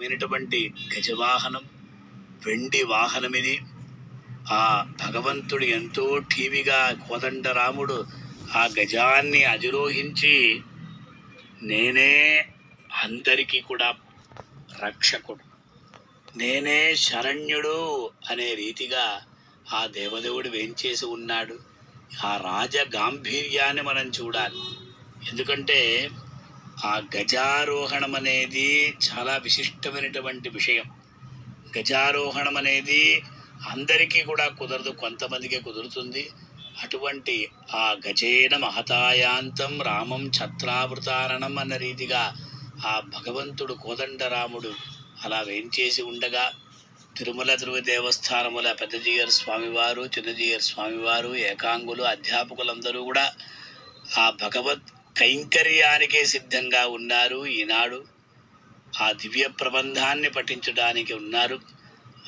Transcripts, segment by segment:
మినటువంటి గజవాహనం వెండి వాహనం ఇది ఆ భగవంతుడు ఎంతో ఠీవిగా కోదండరాముడు ఆ గజాన్ని అధిరోహించి నేనే అందరికీ కూడా రక్షకుడు. నేనే శరణ్యుడు అనే రీతిగా ఆ దేవదేవుడు వేంచేసి ఉన్నాడు? ఆ రాజ గాంభీర్యాన్ని మనం చూడాలి. ఎందుకంటే ఆ గజారోహణం అనేది చాలా విశిష్టమైనటువంటి విషయం. గజారోహణం అనేది అందరికీ కూడా కుదరదు కొంతమందికే కుదురుతుంది. అటువంటి ఆ గజేన మహతాయాంతం రామం ఛత్రావృతారణం అన్న రీతిగా ఆ భగవంతుడు కోదండరాముడు అలా వేంచేసి ఉండగా తిరుమల తిరుగు దేవస్థానముల పెద్దజీయర్ స్వామివారు చిన్నజీయర్ స్వామివారు ఏకాంగులు అధ్యాపకులందరూ కూడా ఆ భగవత్ కైంకర్యానికే సిద్ధంగా ఉన్నారు ఈనాడు. ఆ దివ్య ప్రబంధాన్ని పఠించడానికి ఉన్నారు.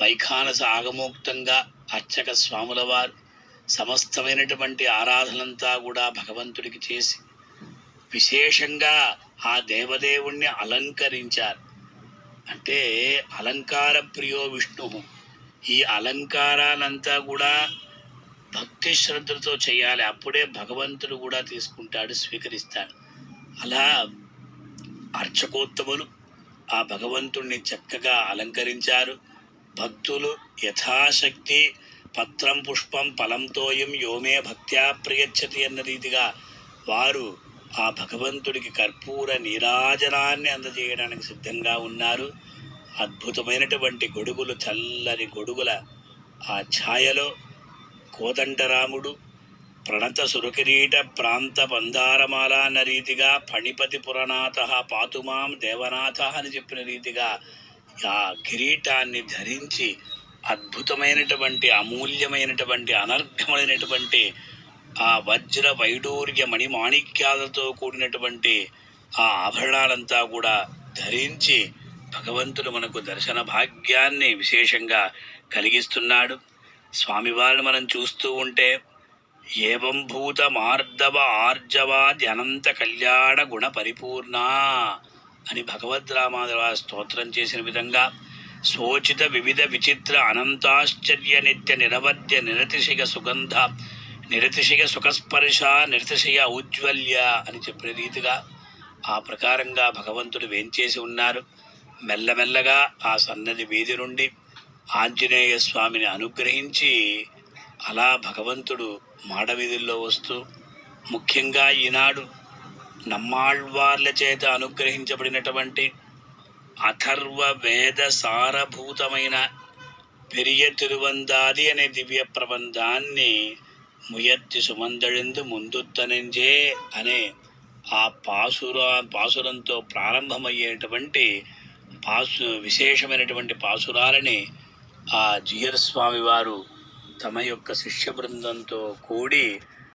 వైఖానస ఆగమోక్తంగా అర్చక స్వాముల వారు సమస్తమైనటువంటి ఆరాధనంతా కూడా భగవంతుడికి చేసి విశేషంగా ఆ దేవదేవుణ్ణి అలంకరించారు. అంటే అలంకార ప్రియో విష్ణు ఈ అలంకారాలంతా కూడా భక్తి శ్రద్ధలతో చేయాలి. అప్పుడే భగవంతుడు కూడా తీసుకుంటాడు స్వీకరిస్తాడు. అలా అర్చకోత్తములు ఆ భగవంతుణ్ణి చక్కగా అలంకరించారు. భక్తులు యథాశక్తి పత్రం పుష్పం ఫలంతోయం యోమే భక్త్యా ప్రయచ్చతి అన్న రీతిగా వారు ఆ భగవంతుడికి కర్పూర నీరాజనాన్ని అందజేయడానికి సిద్ధంగా ఉన్నారు. అద్భుతమైనటువంటి గొడుగులు చల్లని గొడుగుల ఆ ఛాయలో కోదండరాముడు ప్రణత సురకిరీట ప్రాంత పందారమాల అన్న రీతిగా ఫణిపతి పురనాథ పాతుమాం దేవనాథ అని చెప్పిన రీతిగా ఆ కిరీటాన్ని ధరించి అద్భుతమైనటువంటి అమూల్యమైనటువంటి అనర్ఘమైనటువంటి ఆ వజ్ర వైడూర్య మణిమాణిక్యాలతో కూడినటువంటి ఆ ఆభరణాలంతా కూడా ధరించి భగవంతుడు మనకు దర్శన భాగ్యాన్ని విశేషంగా కలిగిస్తున్నాడు. స్వామివారిని మనం చూస్తూ ఉంటే ఏవం భూత మార్దవ ఆర్జవాది అనంత కళ్యాణ గుణ పరిపూర్ణ అని భగవద్రామాధవ స్తోత్రం చేసిన విధంగా శోచిత వివిధ విచిత్ర అనంతాశ్చర్య నిత్య నిరవధ్య నిరతిశిగ సుగంధ నిరతిశిగ సుఖస్పర్శ నిరతిశయ ఔజ్వల్య అని చెప్పిన రీతిగా ఆ ప్రకారంగా భగవంతుడు వేంచేసి ఉన్నారు. మెల్లమెల్లగా ఆ సన్నది వీధి నుండి ఆంజనేయ స్వామిని అనుగ్రహించి అలా భగవంతుడు మాడవీధుల్లో వస్తూ ముఖ్యంగా ఈనాడు నమ్మాళ్వార్ల చేత అనుగ్రహించబడినటువంటి అథర్వ వేద సారభూతమైన పెరియ తిరువందాది అనే దివ్య ప్రబంధాన్ని ముయత్తి సుమందళిందు ముందుత్తనంజే అనే ఆ పాసుర పాసురంతో ప్రారంభమయ్యేటువంటి పాసు విశేషమైనటువంటి పాసురాలని ఆ జియర్ స్వామి వారు తమ యొక్క శిష్య బృందంతో కూడి